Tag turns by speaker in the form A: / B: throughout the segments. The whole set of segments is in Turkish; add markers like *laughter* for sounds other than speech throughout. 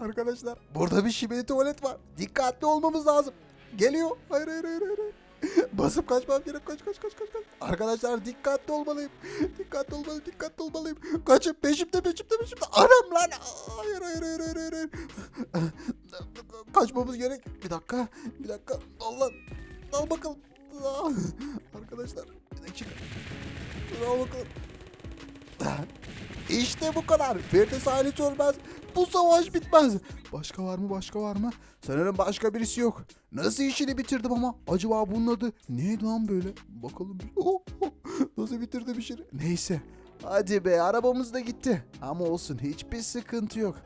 A: Arkadaşlar burada bir şibeli tuvalet var. Dikkatli olmamız lazım. Geliyor. Hayır hayır hayır hayır. *laughs* Basıp kaçmam gerek. Kaç kaç kaç kaç. Arkadaşlar dikkatli olmalıyım. Dikkatli olmalıyım. Dikkatli olmalıyım. Kaçın peşimde peşimde peşimde. Anam lan. Hayır hayır hayır hayır hayır. *laughs* Kaçmamız gerek. Bir dakika. Bir dakika. Allah. Al bakalım. Ah. Arkadaşlar bir dakika. Al bakalım. İşte bu kadar. Firdevs ailesi ölmez. Bu savaş bitmez. Başka var mı? Başka var mı? Sanırım başka birisi yok. Nasıl işini bitirdim ama? Acaba bunun adı neydi lan böyle? Bakalım. Oh, *laughs* oh. Nasıl bitirdim işini? Neyse. Hadi be arabamız da gitti. Ama olsun hiçbir sıkıntı yok.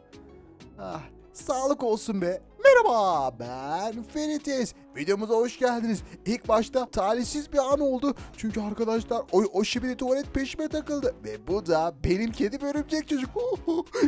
A: Ah, sağlık olsun be. Merhaba ben Ferites. Videomuza hoş geldiniz. İlk başta talihsiz bir an oldu. Çünkü arkadaşlar o, o şibili tuvalet peşime takıldı. Ve bu da benim kedim örümcek çocuk.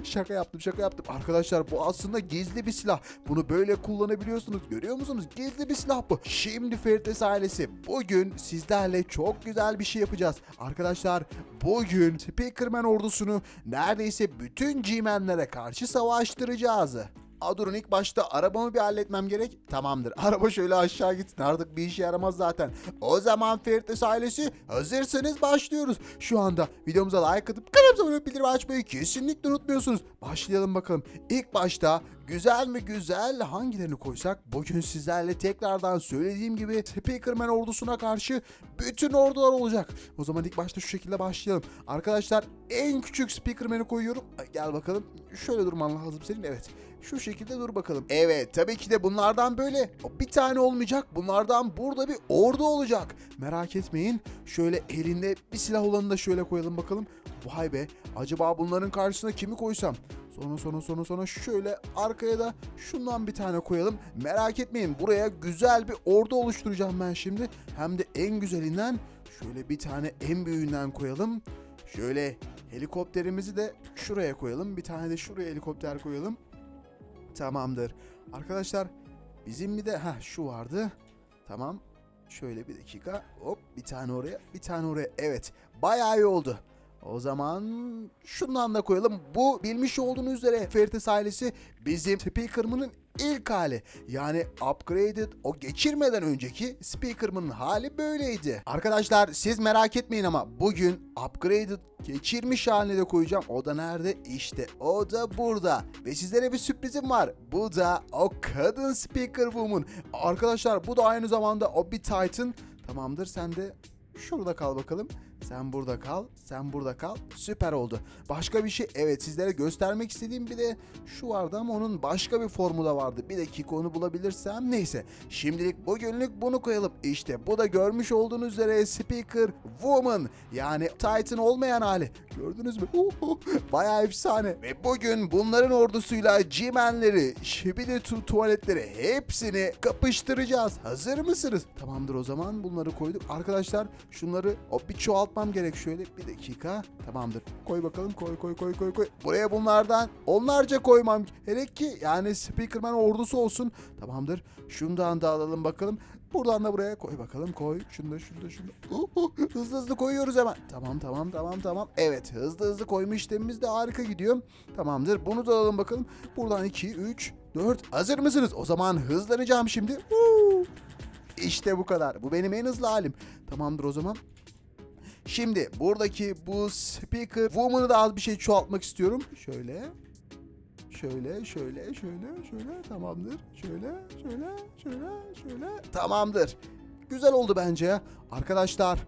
A: şaka yaptım şaka yaptım. Arkadaşlar bu aslında gizli bir silah. Bunu böyle kullanabiliyorsunuz. Görüyor musunuz? Gizli bir silah bu. Şimdi Ferites ailesi bugün sizlerle çok güzel bir şey yapacağız. Arkadaşlar bugün Speakerman ordusunu neredeyse bütün G-Man'lere karşı savaştıracağız. Aa, durun ilk başta arabamı bir halletmem gerek. Tamamdır. *laughs* Araba şöyle aşağı gitsin. Artık bir işe yaramaz zaten. O zaman Ferites ailesi hazırsanız başlıyoruz. Şu anda videomuza like atıp kanalımıza abone bildirim açmayı kesinlikle unutmuyorsunuz. Başlayalım bakalım. İlk başta güzel mi güzel hangilerini koysak bugün sizlerle tekrardan söylediğim gibi Speakerman ordusuna karşı bütün ordular olacak. O zaman ilk başta şu şekilde başlayalım. Arkadaşlar en küçük Speakerman'i koyuyorum. Gel bakalım. Şöyle durman lazım senin. Evet. Şu şekilde dur bakalım. Evet tabii ki de bunlardan böyle bir tane olmayacak. Bunlardan burada bir ordu olacak. Merak etmeyin. Şöyle elinde bir silah olanı da şöyle koyalım bakalım. Vay be. Acaba bunların karşısına kimi koysam? Sonra sonra sonra sonra şöyle arkaya da şundan bir tane koyalım. Merak etmeyin buraya güzel bir ordu oluşturacağım ben şimdi. Hem de en güzelinden şöyle bir tane en büyüğünden koyalım. Şöyle helikopterimizi de şuraya koyalım. Bir tane de şuraya helikopter koyalım. Tamamdır. Arkadaşlar bizim bir de ha şu vardı. Tamam. Şöyle bir dakika. Hop bir tane oraya bir tane oraya. Evet bayağı iyi oldu. O zaman şundan da koyalım. Bu bilmiş olduğunuz üzere Ferites ailesi bizim Speakerman'ın ilk hali. Yani upgraded o geçirmeden önceki Speakerman'ın hali böyleydi. Arkadaşlar siz merak etmeyin ama bugün upgraded geçirmiş haline de koyacağım. O da nerede? İşte o da burada. Ve sizlere bir sürprizim var. Bu da o kadın Speaker Woman. Arkadaşlar bu da aynı zamanda o bir Titan. Tamamdır sen de Şurada kal bakalım. Sen burada kal. Sen burada kal. Süper oldu. Başka bir şey. Evet sizlere göstermek istediğim bir de şu vardı ama onun başka bir formu da vardı. Bir dakika onu bulabilirsem. Neyse. Şimdilik bugünlük bunu koyalım. İşte bu da görmüş olduğunuz üzere Speaker Woman. Yani Titan olmayan hali. Gördünüz mü? Bayağı efsane. Ve bugün bunların ordusuyla G-Man'leri, Şibidi tu- tuvaletleri hepsini kapıştıracağız. Hazır mısınız? Tamamdır o zaman bunları koyduk. Arkadaşlar şunları o bir çoğaltmam gerek şöyle. Bir dakika. Tamamdır. Koy bakalım. Koy koy koy koy koy. Buraya bunlardan onlarca koymam gerek ki yani Speakerman ordusu olsun. Tamamdır. Şundan da alalım bakalım. Buradan da buraya koy bakalım. Koy. Şunu da şunu da şunu. Uh, uh, hızlı hızlı koyuyoruz hemen. Tamam tamam tamam tamam. Evet hızlı hızlı koyma işlemimiz de harika gidiyor. Tamamdır. Bunu da alalım bakalım. Buradan 2, 3, 4. Hazır mısınız? O zaman hızlanacağım şimdi. Uh. İşte bu kadar. Bu benim en hızlı halim. Tamamdır o zaman. Şimdi buradaki bu speaker woman'ı da az bir şey çoğaltmak istiyorum. Şöyle. Şöyle, şöyle, şöyle, şöyle. Tamamdır. Şöyle, şöyle, şöyle, şöyle. Tamamdır. Güzel oldu bence. Arkadaşlar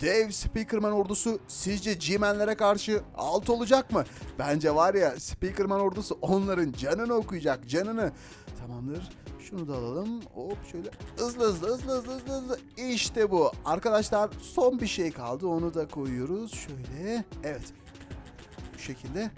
A: Dev Speakerman ordusu sizce G-Man'lere karşı alt olacak mı? Bence var ya Speakerman ordusu onların canını okuyacak canını. Tamamdır. Şunu da alalım. Hop şöyle hızlı hızlı hızlı hızlı hızlı hızlı. İşte bu. Arkadaşlar son bir şey kaldı. Onu da koyuyoruz. Şöyle. Evet. Bu şekilde.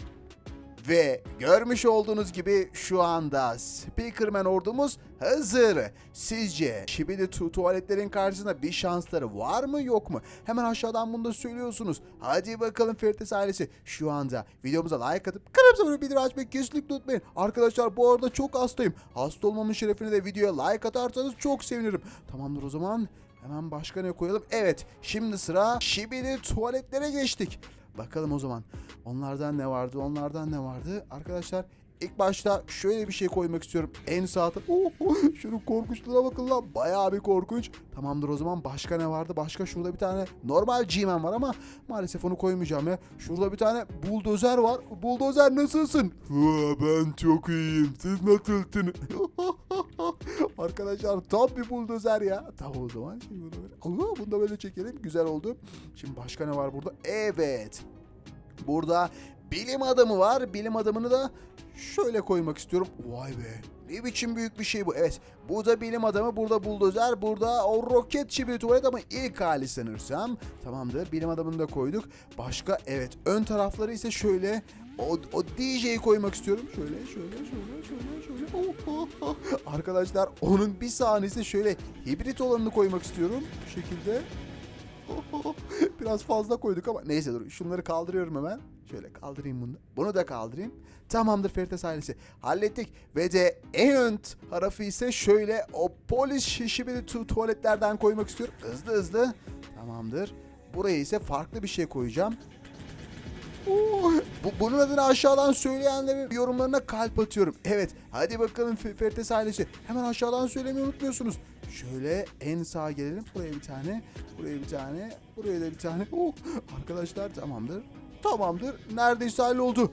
A: Ve görmüş olduğunuz gibi şu anda Speakerman ordumuz hazır. Sizce Şibidi tu tuvaletlerin karşısında bir şansları var mı yok mu? Hemen aşağıdan bunu da söylüyorsunuz. Hadi bakalım Ferites ailesi. Şu anda videomuza like atıp kanalımıza abone bildirim açmayı kesinlikle unutmayın. Arkadaşlar bu arada çok hastayım. Hasta olmamın şerefine de videoya like atarsanız çok sevinirim. Tamamdır o zaman. Hemen başka ne koyalım? Evet şimdi sıra Şibidi tuvaletlere geçtik. Bakalım o zaman. Onlardan ne vardı? Onlardan ne vardı? Arkadaşlar ilk başta şöyle bir şey koymak istiyorum. En sağ taraf. Oh, *laughs* oh, şunun korkunçluğuna bakın lan. Bayağı bir korkunç. Tamamdır o zaman başka ne vardı? Başka şurada bir tane normal G-Man var ama maalesef onu koymayacağım ya. Şurada bir tane buldozer var. Buldozer nasılsın? ben çok iyiyim. Siz nasılsınız? *laughs* Arkadaşlar tam bir buldozer ya. Tamam o zaman. Şimdi bunu Aa, bunu da böyle çekelim. Güzel oldu. Şimdi başka ne var burada? Evet. Burada bilim adamı var. Bilim adamını da şöyle koymak istiyorum. Vay be. Ne biçim büyük bir şey bu. Evet. Burada bilim adamı, burada buldozer, burada o roketçi bir tuvalet ama ilk hali sanırsam. Tamamdır. Bilim adamını da koyduk. Başka evet. Ön tarafları ise şöyle. O, o DJ'yi koymak istiyorum. Şöyle, şöyle, şöyle, şöyle, şöyle. Oh. *laughs* Arkadaşlar onun bir saniyesi şöyle hibrit olanını koymak istiyorum. Bu şekilde. *laughs* Biraz fazla koyduk ama neyse dur. Şunları kaldırıyorum hemen. Şöyle kaldırayım bunu. Bunu da kaldırayım. Tamamdır Ferites ailesi. Hallettik. Ve de en ön tarafı ise şöyle o polis şişi bir tu- tuvaletlerden koymak istiyorum. Hızlı hızlı. Tamamdır. Buraya ise farklı bir şey koyacağım. Bu, bunun adını aşağıdan söyleyenlerin yorumlarına kalp atıyorum. Evet hadi bakalım Fe- Ferites ailesi. Hemen aşağıdan söylemeyi unutmuyorsunuz. Şöyle en sağa gelelim. Buraya bir tane. Buraya bir tane. Buraya da bir tane. Oh, arkadaşlar tamamdır. Tamamdır. Neredeyse halloldu.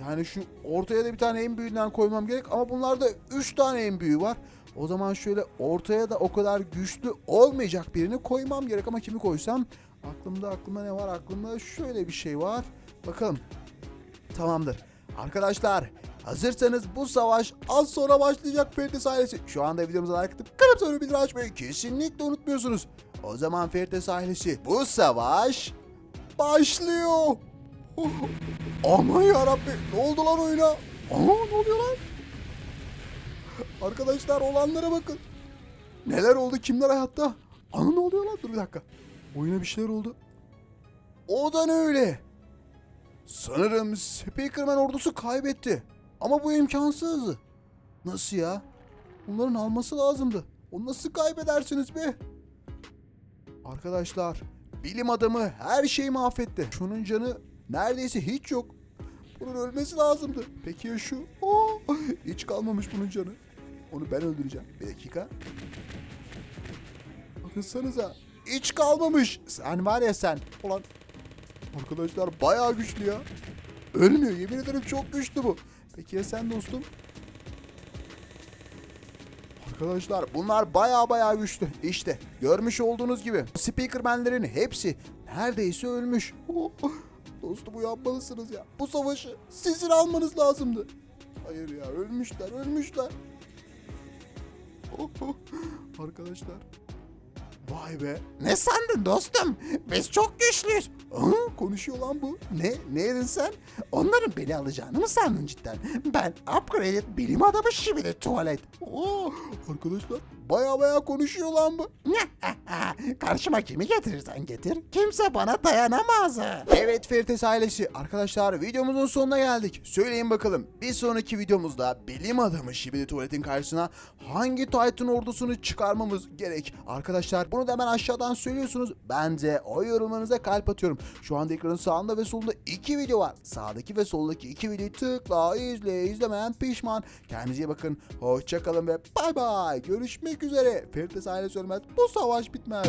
A: Yani şu ortaya da bir tane en büyüğünden koymam gerek ama bunlarda 3 tane en büyüğü var. O zaman şöyle ortaya da o kadar güçlü olmayacak birini koymam gerek ama kimi koysam aklımda aklımda ne var? Aklımda şöyle bir şey var. Bakalım. Tamamdır. Arkadaşlar hazırsanız bu savaş az sonra başlayacak Ferites ailesi. Şu anda videomuza like atıp kanal sonra bildirim açmayı kesinlikle unutmuyorsunuz. O zaman Ferites ailesi bu savaş başlıyor. *laughs* Aman yarabbi ne oldu lan oyuna? Aa ne oluyor lan? Arkadaşlar olanlara bakın. Neler oldu kimler hayatta? Ana ne oluyor lan? Dur bir dakika. Oyuna bir şeyler oldu. O da ne öyle? Sanırım Speakerman ordusu kaybetti. Ama bu imkansız. Nasıl ya? Bunların alması lazımdı. Onu nasıl kaybedersiniz be? Arkadaşlar, bilim adamı her şeyi mahvetti. Şunun canı neredeyse hiç yok. Bunun ölmesi lazımdı. Peki ya şu? Oo, hiç kalmamış bunun canı. Onu ben öldüreceğim. Bir dakika. Bakınsanıza. Hiç kalmamış. Sen var ya sen. Ulan Arkadaşlar bayağı güçlü ya. Ölmüyor yemin ederim çok güçlü bu. Peki ya sen dostum? Arkadaşlar bunlar bayağı bayağı güçlü. İşte görmüş olduğunuz gibi Speakerman'lerin hepsi neredeyse ölmüş. Oh, dostum uyanmalısınız ya. Bu savaşı sizin almanız lazımdı. Hayır ya ölmüşler ölmüşler. Oh, oh. Arkadaşlar Vay be. Ne sandın dostum? Biz çok güçlüyüz. Aa, konuşuyor lan bu. Ne? Ne dedin sen? Onların beni alacağını mı sandın cidden? Ben upgraded bilim adamı şimdi tuvalet. Oo, arkadaşlar baya baya konuşuyor lan bu. *laughs* Karşıma kimi getirirsen getir. Kimse bana dayanamaz. Evet Ferites ailesi. Arkadaşlar videomuzun sonuna geldik. Söyleyin bakalım bir sonraki videomuzda bilim adamı Şibidi Tuvalet'in karşısına hangi Titan ordusunu çıkarmamız gerek? Arkadaşlar bunu da hemen aşağıdan söylüyorsunuz. Ben de o yorumlarınıza kalp atıyorum. Şu anda ekranın sağında ve solunda iki video var. Sağdaki ve soldaki iki videoyu tıkla izle izlemeyen pişman. Kendinize iyi bakın. Hoşçakalın ve bay bay. Görüşmek üzere. Ferites ailesi ölmez. Bu savaş bitmez.